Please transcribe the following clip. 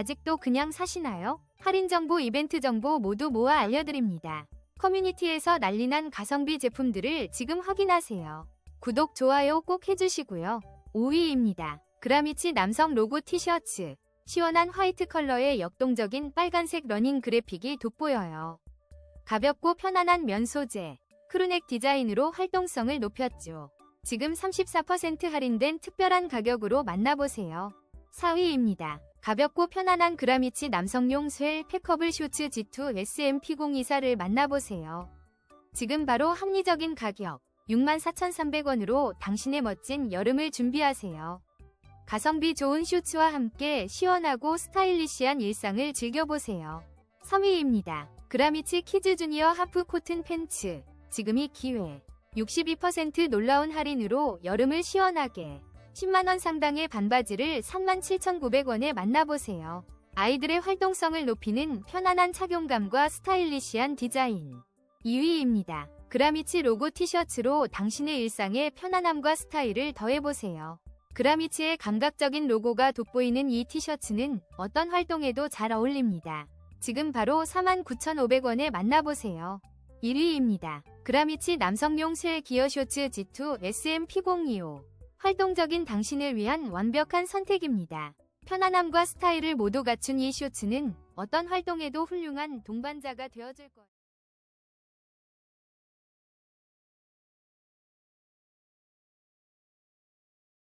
아직도 그냥 사시나요? 할인 정보, 이벤트 정보 모두 모아 알려드립니다. 커뮤니티에서 난리난 가성비 제품들을 지금 확인하세요. 구독, 좋아요 꼭 해주시고요. 5위입니다. 그라미치 남성 로고 티셔츠. 시원한 화이트 컬러의 역동적인 빨간색 러닝 그래픽이 돋보여요. 가볍고 편안한 면 소재, 크루넥 디자인으로 활동성을 높였죠. 지금 34% 할인된 특별한 가격으로 만나보세요. 4위입니다. 가볍고 편안한 그라미치 남성용 스웰 팩커블 쇼츠 G2 SM P024를 만나보세요. 지금 바로 합리적인 가격 64,300원으로 당신의 멋진 여름을 준비하세요. 가성비 좋은 쇼츠와 함께 시원하고 스타일리시한 일상을 즐겨보세요. 3위입니다. 그라미치 키즈 주니어 하프 코튼 팬츠. 지금이 기회. 62% 놀라운 할인으로 여름을 시원하게. 10만원 상당의 반바지를 37,900원에 만나보세요. 아이들의 활동성을 높이는 편안한 착용감과 스타일리시한 디자인. 2위입니다. 그라미치 로고 티셔츠로 당신의 일상에 편안함과 스타일을 더해보세요. 그라미치의 감각적인 로고가 돋보이는 이 티셔츠는 어떤 활동에도 잘 어울립니다. 지금 바로 49,500원에 만나보세요. 1위입니다. 그라미치 남성용 쇠 기어 쇼츠 G2 SM P025. 활동적인 당신을 위한 완벽한 선택입니다. 편안함과 스타일을 모두 갖춘 이 쇼츠는 어떤 활동에도 훌륭한 동반자가 되어줄 거예요.